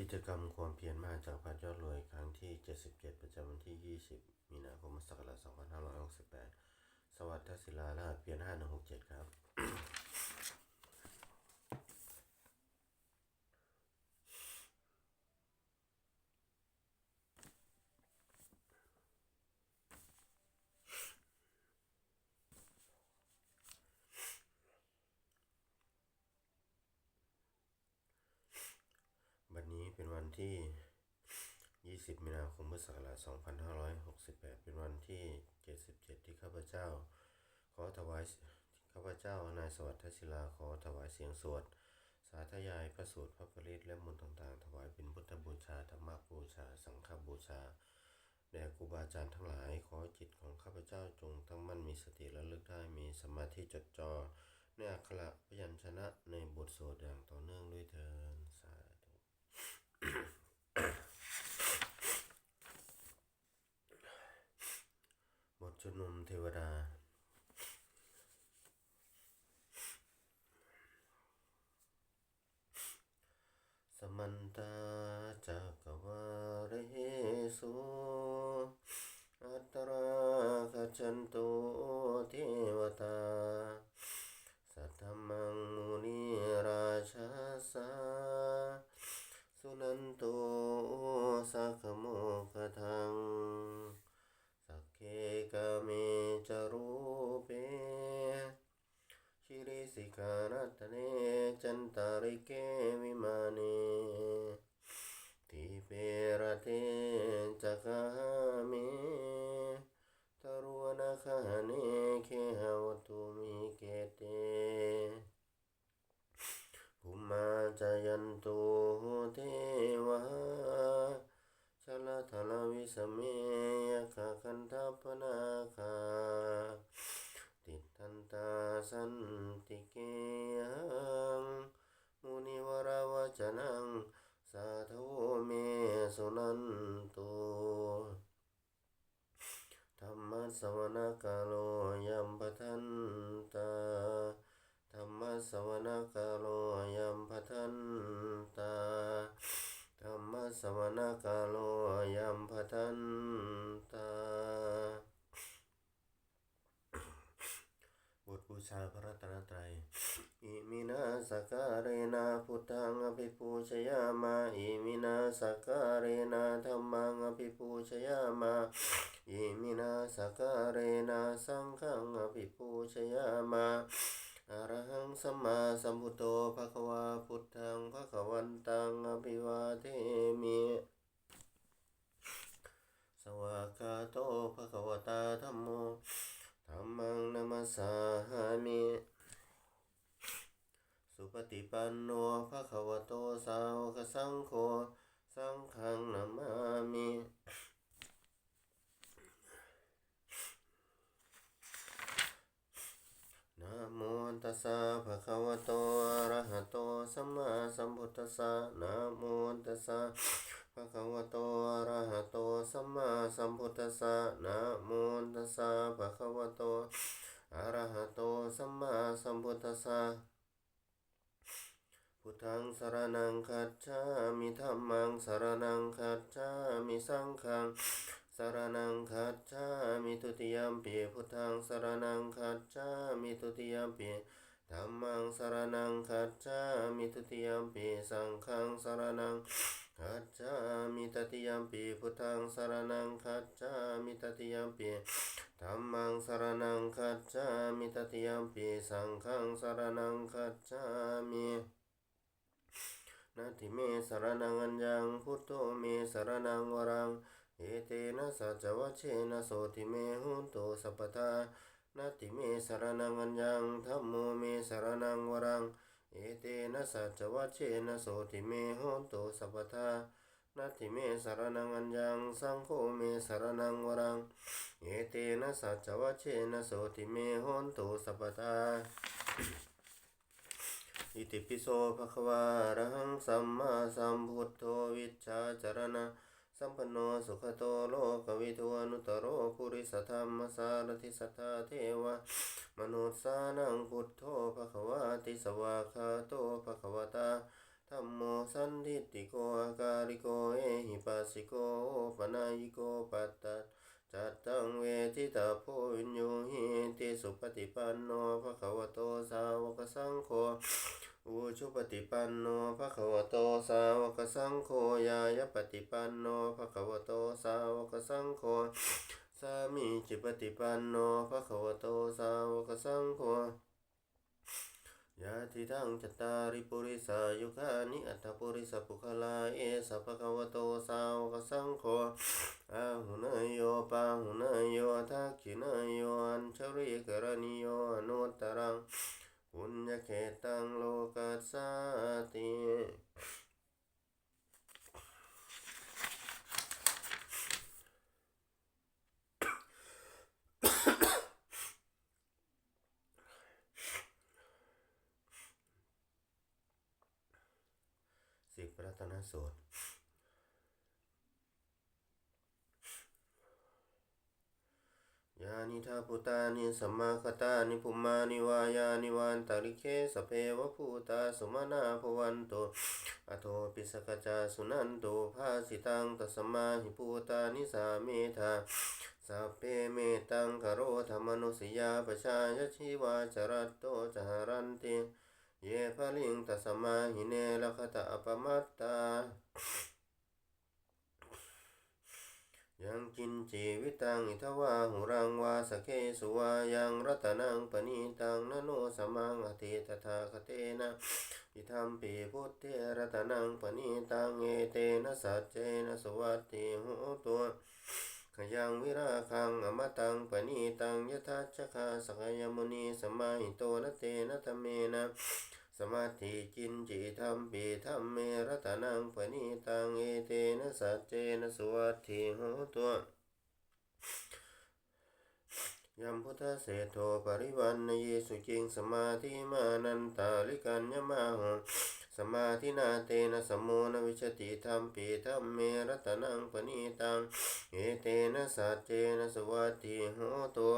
กิจกรรมความเพียรมากจากพัดยอดรวยครั้งที่ 77 ประจำวันที่ 20 มีนาคมศักราช2568 สวัสดิ์ศิลาลาเพียร5167 ครับ วันนี้ เป็นวันที่ 20 มีนาคมพุทธศักราช 2568 เป็นวันที่ 77 ที่ข้าพเจ้า ขอถวายข้าพเจ้านายสวัสดิ์ศิลาขอถวายเสียงสวด สาธยายพระสูตรพระปริตและมนต์ต่างๆ ถวายเป็นพุทธบูชาธรรมบูชา สังฆบูชาแด่ครูบาอาจารย์ทั้งหลาย ขอจิตของข้าพเจ้าจงตั้งมั่นมีสติและลึกได้มีสมาธิจดจ่อในอักขระพยัญชนะในบทสวดอย่างต่อเนื่องด้วยเถิดสาธุ บทชุมนุมเทวดาสมันตาจักวาเรสุอัตราคจันตุเทวตาสัทธมังมุนีราชาสา สุนันโตสักโมกทัง สักเคกเมจรูเปชิริสิกานัตเนจันตาริเกวิมานีทิเประเทจักาเมตรวนคาเนเคหวตุมิเกเต ภุมา จยันตุเทวะชลทลวิสเมยคาคันทัปนาคาติทันตาสันติเกยังมุนิวราวจนังสาธุเมสุนันตุธรรมสวนกาโลยัมปทันตาธรรมสวนกาโลยัมปทันตาธร รมสวนกาโลยัมปทันตา บทบูชาพระรัตนตรัย อิมินาสการเรนาพุทธังอภิปูชยามา อิมินาสการเรนาธรรมังอภิปูชยามา อิมินาสการเรนาสังฆังอภิปูชยามา อรหังสัมมาสัมพุทโธภะคะวาพุทธังภะคะวันตังอภิวาเทมิสวากาโตภะคะวตาธัมโมธัมมังนัมสสามิสุปฏิปันโนภะคะวโตสาวกสังโฆสังฆังนามามิ นะโม ตัสสะภะคะวะโตอะระหะโตสัมมาสัมพุทธัสสะนะโมตัสสะภะคะวะโตอะระหะโตสัมมาสัมพุทธัสสะนะโมตัสสะภะคะวะโตอะระหะโตสัมมาสัมพุทธัสสะพุทธังสรณังคัจฉามิธัมมังสรณังคัจฉามิสังฆัง สรณังคัจฉามิทุติยมปีพุทธังสรณังคัจฉามิทุติยมปีธัมมังสรณังคัจฉามิทุติยมปีสังฆังสรณังคัจฉามิตติยมปีพุทธังสรณังคัจฉามิตติยมปีธัมมังสรณังคัจฉามิตติยมปีสังฆังสรณังคัจฉามินาทิเมสรนังอัญญังพุทโธเมสรนังวรัง เอเตนะสัจวัชเชนะโสติเมหุนโตสัพพทานาทิเมสรนังอัญญังธัมโมเมสรนังวรัง เอเตนะสัจวัชเชนะโสติเมหุนโตสัพพทานาทิเมสรนังอัญญังสังโฆเมสรนังวรัง เอเตนะสัจวัชเชนะโสติเมหุนโตสัพพทาอิติปิโสภะคะวาอะระหังสัมมาสัมพุทโธวิชชาจารณะ สัมปันโนสุขโตโลกวิทูอนุตโรปุริสธรรมสารทิสัทธาเทวะมนุสสานังพุทโธภะคะวาติสวากขาโตภะคะวตาธัมโมสันทิฏฐิโกอาการิโกเอหิปัสสิโกปนายิโกปัตตัสจัตตังเวทิตาโพวินโยหิติสุปฏิปันโนภะคะวะโตสาวกสังโฆ อุชุปฏิปันโนภะคะวะโตสาวกสังโฆยายปฏิปันโนภะคะวะโตสาวกสังโฆสามีจิปฏิปันโนภะคะวะโตสาวกสังโฆยะทิทังจตาริปุริสายุคานิอัตถปุริสปุคลาเอสัพพะคะวะโตสาวกสังโฆอาหุนยโยปาหุนยโยทักขินยโยอัญชริกรณิโยอนุตตรัง ปุญญเขตังโลกัสสาติสิบรัตนสูตร ยา นิทาปุตานิสัมมาคตานิภุมานิวายานิวันตาริเคสเพวภูตาสุมานาภวันโตอโทปิสกจาสุนันโตภาสิตังตัสมาหิภูตานิสาเมธาสัพเพเมตังคโรธรรมนุสยาปชายชีวาจรัตโตจหารันติเยภลิงตัสมาหิเนลคตะอปมัตตา ยังกินจีวิตังอิทวาหุรังวาสเคสุวายังรัตนังปณีตังนโนสมังอติตถาคเตนะอิทัมปีพุทธเทรัตนังปณีตังเอเตนะสัจเจนะสวัสติโหตัวขยังวิราคังอมตังปณีตังยทัชคาสกยมุนีสมาหิโตนะเตนะธเมนะ สมาธิจินจิธรรมปีธรรมเมรัตนังปณีตังเอเตนะสัจเจนะสวัสติโหตัวยัมพุทธเศธโทปริวันนเยสุจิงสมาธิมานันตาลิกัญญมาหงสมาธินาเตนะสมโมนวิชติธรรมปีธรรมเมรัตนังปณีตังเอเตนะสัจเจนะสวัสติโหตัว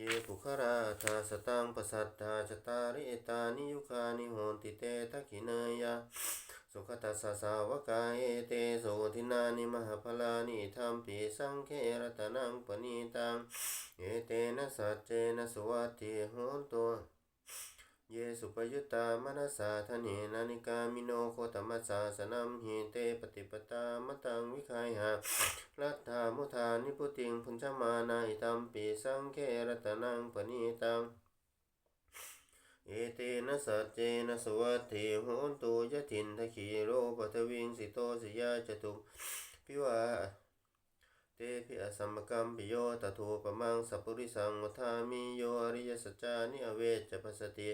เยปุคราธาสตังปสัตตาจตาริเอตานิยุคานิโหนติเตตะกิเนยะสุขตัสสาวกาเอเตโสทินานิมหาพลานิธรรมปีสังเครตนังปณีตังเอเตนะสัจเจนะสวัสติโหนตัวเยสุปยุตตามนัสสาธเนนานิกามิโนโคตมัสสาสนัมหิเตปฏิป มตังวิคายหารัตถามุทานิพุติงพุญชมานาอิตัมปีสังเครตนังปณีตังเอเตนะสัจเจนะสวัสติโหนตุยะถินทขีโรปัทวิงสิโตสิยาจตุพิวาเตพิอสัมมกัมปิโยตถูปมังสัพพุริสังวทามิโยอริยสัจจานิอเวจจปัสติ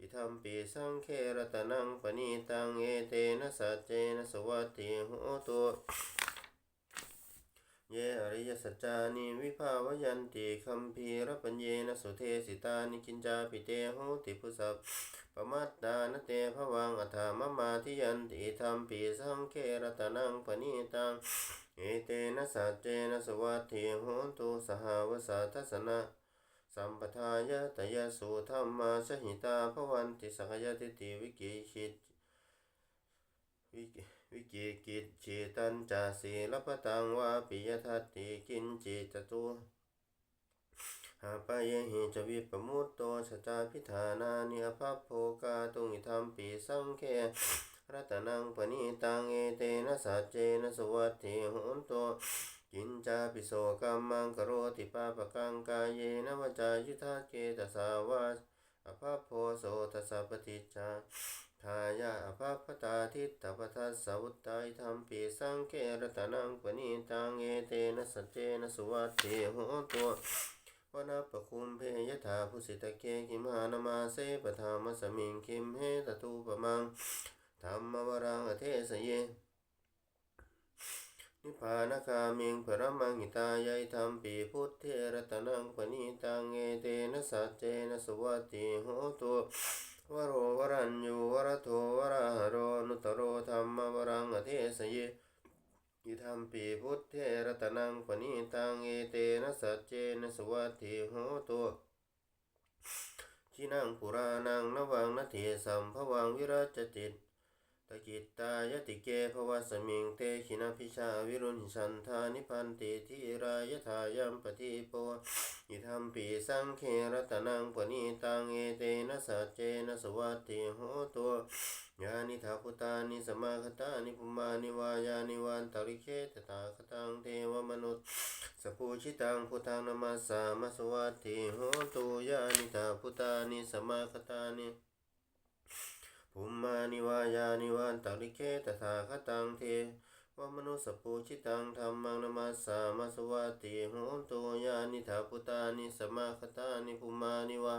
อิทัมปีสังเครตนังปณีตังเอเตนะสัจเจนะสวัสติโหตุเยอริยสัจจานิวิภาวยันติคัมภีรปัญเยนะสุเทสิตานิกินจาปิเตโหติพุสัพปมัตตานเตภวังอัฏฐามมาทิยันติธรรมปีสังเครตนังปณีตังเอเตนะสัจเจนะสวัสติโหตุสหวสาทัสสนะ สัมปทายะตยสุธรรมาชหิตาภวันติสักยติติวิกิชิตวิกิวิกิกิจจิตันจาสีลปตังวาปิยทัตติกินจิจตุหาปายหิจวิปมุตโตชจาพิธานานิอภัพโภกาตุงิธรรมปีสังเครัตนังปณีตังเอเตนะสัจเจนะสวัสติโหนโต กินจาปิโสกัมมังกโรติปาปกังกายเยนวจายุทธาเกตสาวาอภัพโพโสตัสปฏิจาทายาอภัพตาทิตตปทัสสะวุตตายธรรมปีสังเครตนังปณีตังเอเตนะสัจเจนะสุวัตเถโหตัววนาปคุมเพยถาภูสิตเกกิมานามาเสปทามัสมิงคิมเฮตตูปมังธรรมวรังอเทสเย นิพพานคามิงประมังหิตายายธรรมปีพุทธเทรตนังปณีตังเอเตนะสัจเจนะสวัตติโหตัวโรวรัญญูวรโทวราหโรนุตโรธรรมวรังอเทสเยอิธรรมปีพุทธเทรตนังปณีตังเอเตนะสัจเจนะสวัสติโหตัวทินังปุรานังนวังนาเถสัมภวังวิรัจจติ ตะกิตตายติเกภวสมิงเตขินพิชาวิรุณหิชันธานิพันติทิรายทายัมปฏิโปอิธรรมปีสังเครตนังปณีตังเอเตนะสัจเจนะสวัตติโหตัวยานิทาพุตานิสมาคตานิปุมานิวายานิวันตริเคตตาคตังเทวมนุษย์สพปูชิตังพุทธังนามาสามสวัตติโหตุยานิทาพุตานิสมาคตานิ ปุมานิวายานิวันตริเคตตาคตังเทวมนุสปูชิตังธรรมังนมาสามาสวัตติโหตุยานิทาพุตานิสมาคตานิปุมานิวา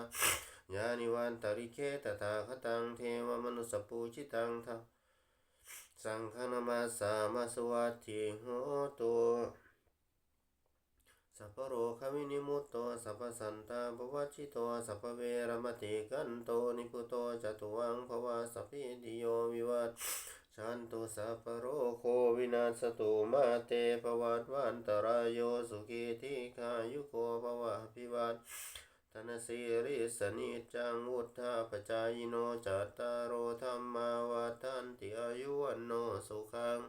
ยานิวันตริเคตถาคตังเทวมนุสปูชิตังทะสังฆนามาสามาสวัตถิโหตุ สัพโรควินิมุตโตสัพพสันตาภวัชิโตสัพเวรมติกันโตนิพุโตจตุวังภวาสัพพิติโยวิวัตชันตุสัพโรโควินาศตุมาเตภวัตวันตรายโยสุขีทิคายุโกภวะพิวัตธนสีริสนิจจังวุธาปจายโนจัตตารโอธรรมาวาทันติอายุวันโนสุขัง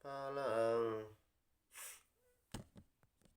พาลัง